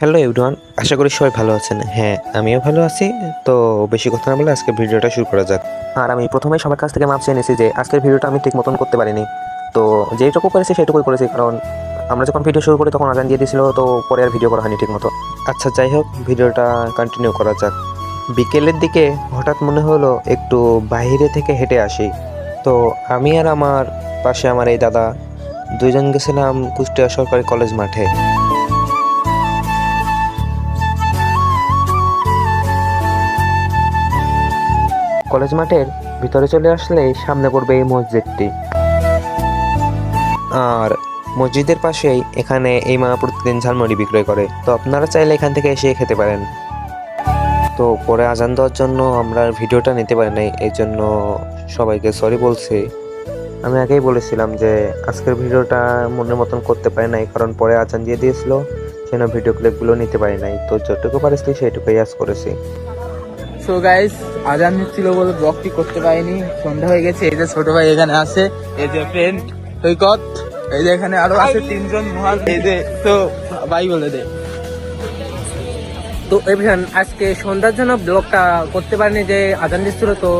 Hello everyone আশা করি সবাই ভালো আছেন। হ্যাঁ আমিও ভালো আছি। তো বেশি কথা না বলে আজকে ভিডিওটা শুরু করা যাক। আর আমি প্রথমেই সবার কাছ থেকে মাপ চেয়ে নিয়েছি যে আজকের ভিডিওটা আমি ঠিক মতন করতে পারিনি। তো যেটুকু করেছি সেটুকুই করেছি, কারণ আমরা যখন ভিডিও শুরু করি তখন আজান দিয়ে দিয়েছিল, তো পরে আর ভিডিও করা হয়নি ঠিক মতো। আচ্ছা যাই হোক, ভিডিওটা কন্টিনিউ করা যাক। বিকেলের দিকে হঠাৎ মনে হলো একটু বাইরে থেকে হেঁটে আসি। তো আমি আর আমার পাশে আমার এই দাদা, দুইজন গেছিলাম কুষ্টিয়া সরকারি কলেজ মাঠে। কলেজ মাঠের ভিতরে চলে আসলেই সামনে পড়বে এই মসজিদটি। আর মসজিদের পাশেই এখানে এই মা প্রতিদিন ঝালমুড়ি বিক্রয় করে। তো আপনারা চাইলে এখান থেকে এসে খেতে পারেন। তো পরে আজান দেওয়ার জন্য আমরা ভিডিওটা নিতে পারি নাই, এই জন্য সবাইকে সরি বলছি। আমি আগেই বলেছিলাম যে আজকের ভিডিওটা মনের মতন করতে পারি নাই, কারণ পরে আজান দিয়ে দিয়েছিল, সেজন্য ভিডিও ক্লিপগুলো নিতে পারি নাই। তো যতটুকু পারিছি সেইটুকুই আজ করেছি। সো গাইস আজান দিচ্ছিল বলে ব্লগটি করতে পারিনি। সন্ধ্যা হয়ে গেছে এই যে ছোট ভাই এখানে আছে। এই যে ফ্রেন্ড সৈকত এই যে এখানে আরও আছে তিনজন মহান। এই যে তো ভাই বলে দে। তো এভিয়ান আজকে সন্ধ্যার জন্য ব্লগটা করতে পারিনি যে আজান দিচ্ছিল তো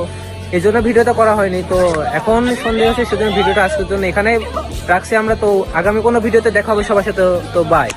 এই জন্য ভিডিওটা করা হয়নি। তো এখন সন্ধ্যা হচ্ছে সেজন্য ভিডিওটা আজকের জন্য এখানে রাখছি আমরা। তো আগামী কোনো ভিডিওতে দেখা হবে সবার সাথে তো বাই